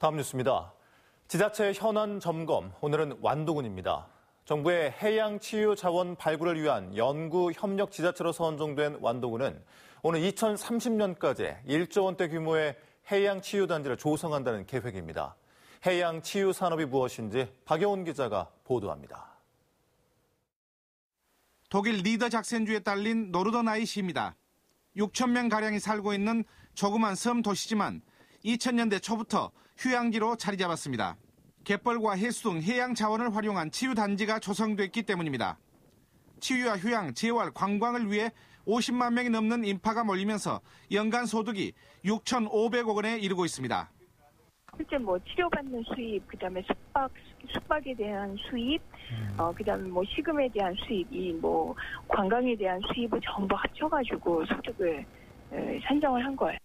다음 뉴스입니다. 지자체 현안 점검, 오늘은 완도군입니다. 정부의 해양 치유 자원 발굴을 위한 연구 협력 지자체로 선정된 완도군은 오늘 2030년까지 1조 원대 규모의 해양 치유 단지를 조성한다는 계획입니다. 해양 치유 산업이 무엇인지 박영훈 기자가 보도합니다. 독일 리더 작센주에 딸린 노르더나이시입니다. 6천 명 가량이 살고 있는 조그만 섬 도시지만 2000년대 초부터 휴양지로 자리 잡았습니다. 갯벌과 해수 등 해양 자원을 활용한 치유 단지가 조성됐기 때문입니다. 치유와 휴양, 재활, 관광을 위해 50만 명이 넘는 인파가 몰리면서 연간 소득이 6,500억 원에 이르고 있습니다. 실제 뭐 치료받는 수입, 그다음에 숙박 숙박에 대한 수입, 어 그다음에 뭐 식음에 대한 수입, 이뭐 관광에 대한 수입을 전부 합쳐가지고 소득을 에, 산정을 한 거예요.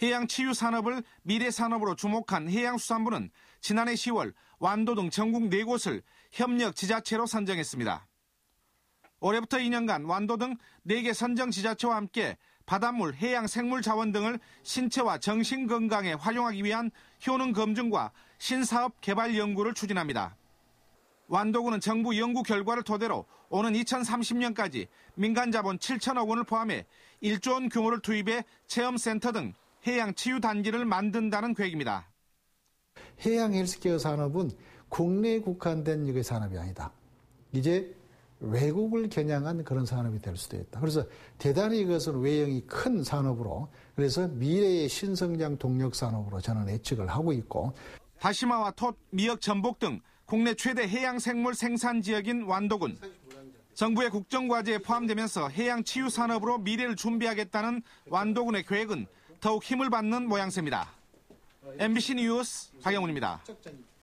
해양 치유 산업을 미래 산업으로 주목한 해양수산부는 지난해 10월 완도 등 전국 4곳을 협력 지자체로 선정했습니다. 올해부터 2년간 완도 등 4개 선정 지자체와 함께 바닷물, 해양 생물 자원 등을 신체와 정신 건강에 활용하기 위한 효능 검증과 신사업 개발 연구를 추진합니다. 완도군은 정부 연구 결과를 토대로 오는 2030년까지 민간 자본 7천억 원을 포함해 1조 원 규모를 투입해 체험센터 등 해양 치유 단지를 만든다는 계획입니다. 해양 헬스케어 산업은 국내에 국한된 이게 산업이 아니다. 이제 외국을 겨냥한 그런 산업이 될 수도 있다. 그래서 대단히 이것은 외형이 큰 산업으로 그래서 미래의 신성장 동력 산업으로 저는 예측을 하고 있고 다시마와 톳, 미역, 전복 등 국내 최대 해양 생물 생산 지역인 완도군. 정부의 국정과제에 포함되면서 해양 치유 산업으로 미래를 준비하겠다는 완도군의 계획은 더욱 힘을 받는 모양새입니다. MBC 뉴스 박영훈입니다.